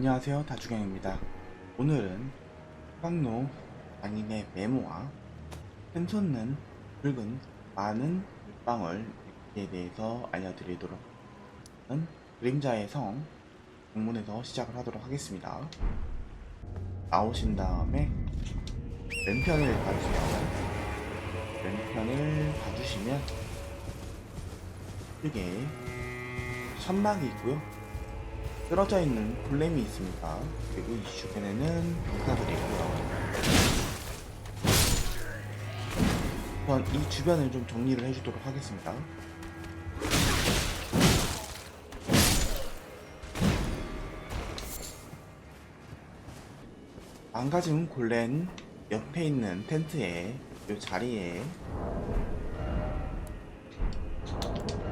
안녕하세요 다주경입니다. 오늘은 황로 장인의 메모와 샘솟는 붉은 많은 물방울 에 대해서 알려드리도록 하는 그림자의 성 공문에서 시작을 하도록 하겠습니다. 나오신 다음에 왼편을 봐주세요. 왼편을 봐주시면 이게 천막이 있고요 쓰러져 있는 골렘이 있습니다. 그리고 이 주변에는 병사들이 있고요. 우선 이 주변을 좀 정리를 해주도록 하겠습니다. 망가진 골렘 옆에 있는 텐트에 이 자리에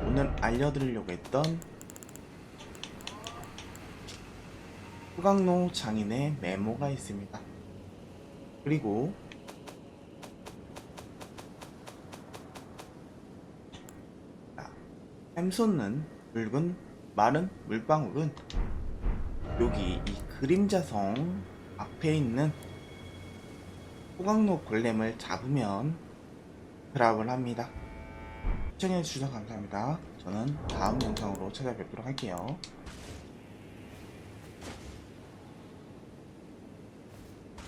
오늘 알려드리려고 했던 후강로 장인의 메모가 있습니다. 그리고 자, 샘솟는 붉은 마른 물방울은 여기 이 그림자성 앞에 있는 후강로 골렘을 잡으면 드랍을 합니다. 시청해주셔서 감사합니다. 저는 다음 영상으로 찾아뵙도록 할게요.